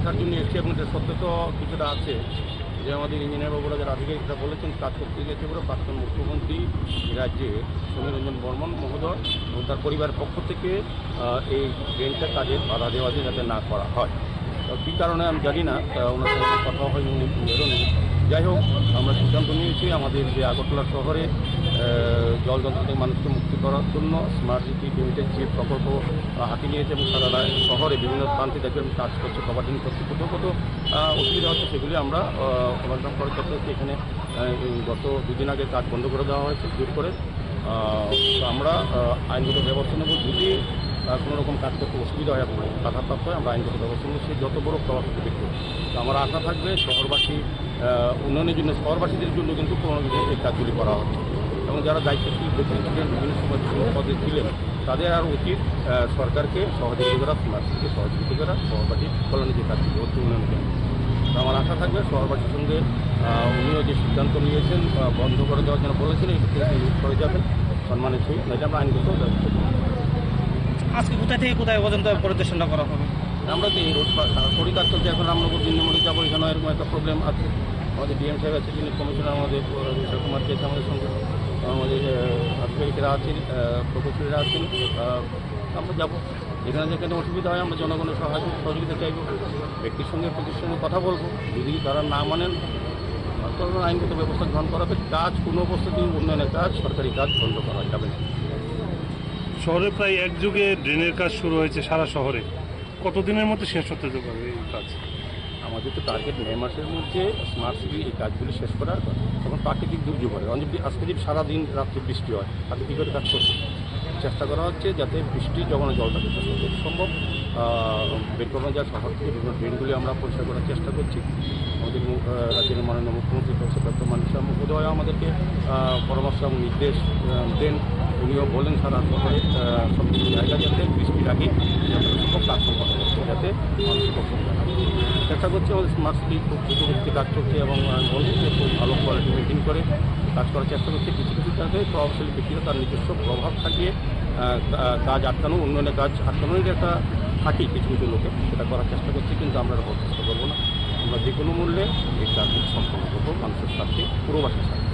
দেখার জন্য এসেছি এবং এটা সত্য তো কিছুটা আছে, যে আমাদের ইঞ্জিনিয়ার বাবুরা যারা আধিকারিকরা বলেছেন, কাজ করতে গেছে বলে প্রাক্তন মুখ্যমন্ত্রী রাজ্যে সমীর রঞ্জন বর্মন মহোদয় এবং তার পরিবারের পক্ষ থেকে এই ট্রেনটা কাজের বাধা দেওয়া যে যাতে না করা হয়। কী কারণে আমি জানি না ওনার সঙ্গে কথা হয়নি বেরোনি যাই হোক, আমরা সিদ্ধান্ত নিয়েছি, আমাদের যে আগরতলা শহরে জল থেকে মানুষকে মুক্তি করার জন্য স্মার্ট সিটি লিমিটেড যে প্রকল্প হাতে নিয়েছে এবং সারা শহরে বিভিন্ন প্রান্তে দেখবেন কাজ করছে কভারিং করছে কোথাও আহ, অসুবিধা হচ্ছে সেগুলি আমরা সমাধান করার ক্ষেত্রে এখানে গত দুদিন আগে কাজ বন্ধ করে দেওয়া হয়েছে জোর করে। আমরা আইনগত ব্যবস্থা নেব যদি কোনো রকম কাজ করতে অসুবিধা হয় আপনার বাধাপ্রাপ্ত হয় আমরা আইনগত ব্যবস্থা নেব সে যত বড় প্রভাব দেখবে তো আমার আশা থাকবে শহরবাসী উন্নয়নের জন্য শহরবাসীদের জন্য কিন্তু কোনো এই কাজগুলি করা হচ্ছে এবং যারা দায়িত্বশীল ছিলেন বিভিন্ন সময় পদে ছিলেন তাদের আর উচিত সরকারকে সহযোগিতা করা সমাজকে সহযোগিতা করা শহরবাসী কল্যাণে যে কাজগুলি হচ্ছে উন্নয়নের জন্য। আমার আশা থাকবে শহরবাসীর সঙ্গে উনিও যে সিদ্ধান্ত নিয়েছেন বন্ধ করে দেওয়ার জন্য বলেছেন এই করে যাবেন সম্মানের সহিত নাহলে আমরা আইনগত। আজকে কোথায় থেকে কোথায় পর্যন্ত পরিদর্শনটা করা হবে? আমরা তো এই রোড সরি কাজ চলছে এখন রামনগর দিনমণি যাব এখানে এরকম একটা প্রবলেম আছে। আমাদের ডিএম সাহেব আছে যিনি কমিশনার আমাদের কুমার কে আমাদের সঙ্গে আমাদের আধিকারিকেরা আছেন প্রকৌশলীরা আছেন আমরা যাব। যেখানে যেখানে অসুবিধা হয়, আমরা জনগণের সাহায্য সহযোগিতা চাইব। ব্যক্তির সঙ্গে সঙ্গে কথা বলব। যদি তারা না মানেন, তখন আইনগত ব্যবস্থা গ্রহণ করা হবে। কাজ কোনো অবস্থাতেই উন্নয়নের কাজ, সরকারি কাজ বন্ধ করা যাবে না। শহরে প্রায় এক যুগে ড্রেনের কাজ শুরু হয়েছে সারা শহরে। কতদিনের মধ্যে শেষ হতে পারবে এই কাজ? আমাদের তো টার্গেট মে মাসের মধ্যে স্মার্ট সিটি এই কাজগুলি শেষ করার তখন প্রাকৃতিক দুর্যোগ হয়। আজকে যদি সারাদিন রাত্রে বৃষ্টি হয় তাতে কী করে কাজ করছে চেষ্টা করা হচ্ছে যাতে বৃষ্টি যখন জলটা যত যত সম্ভব বের করানো যায়, শহর থেকে বিভিন্ন ড্রেনগুলি আমরা পরিষ্কার করার চেষ্টা করছি। আমাদের রাজ্যের মাননীয় মুখ্যমন্ত্রী প্রফেসর ডক্টর মানিক মহোদয় আমাদেরকে পরামর্শ এবং নির্দেশ দেন। উনিও বলেন সারা শহরে সব জায়গা যাতে বৃষ্টির আগে যতটা সম্ভব কাজ সম্পন্ন যাতে মানুষের। চেষ্টা করছি আমাদের স্মার্ট সিটি খুব দ্রুত গতিতে কাজ করছে এবং বলছি খুব ভালো কোয়ালিটি মেনটেন করে কাজ করার চেষ্টা করছে। কিছু কিছু কাজে প্রভাবশালী ব্যক্তিরা তার নিজস্ব প্রভাব থাকিয়ে কাজ আটকানো উন্নয়নের কাজ আটকানোর একটা থাকি কিছু কিছু লোকে। সেটা করার চেষ্টা করছি কিন্তু আমরা এটা চেষ্টা করব না। আমরা যে কোনো মূল্যে এই কাজ সম্পন্ন করব, মানুষের স্বার্থে পুরোবাসীর স্বার্থে।